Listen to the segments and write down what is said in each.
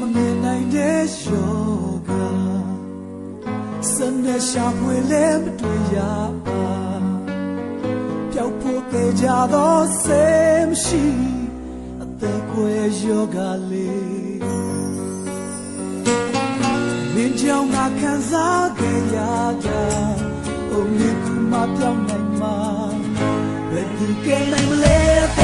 မငယ်နိုင်တဲ့ရောဂါစနေရှာဖွေလဲမတွေ့ရပါပျောက်ဖို့ပေကြတော့စေမရှိအသက်ကိုယ်ရောဂါလေးမင်းကြောင့်ငါခံစားခဲ့ရတာအုံးမြခုမပြောင်းနိုင်မှာဘယ်သူကနိုင်မလဲ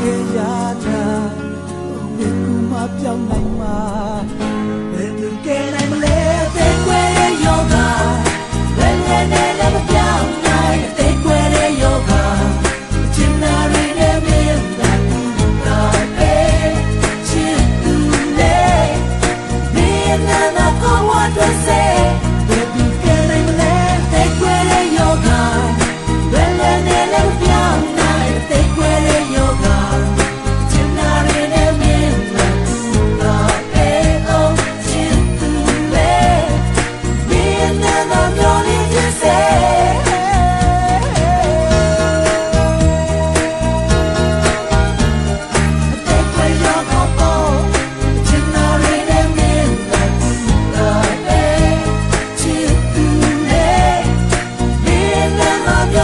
ခဲ့ရတာဘယ်ကူမှပြောင်းနိုင်မှာဘယ်သူကဲနိုင်မလဲတဲ့ကွယ်ရဲ့ယောဂလယ်လယ်နဲ့လည်းမပြောင်းနိုင်တဲ့ကွယ်ရဲ့ယောဂချင်နာရင်းနဲ့မင်းသာတော့ပဲချစ်သူလေးမင်းနဲ့ငါကောင်းဝတ်တဲ့ Habla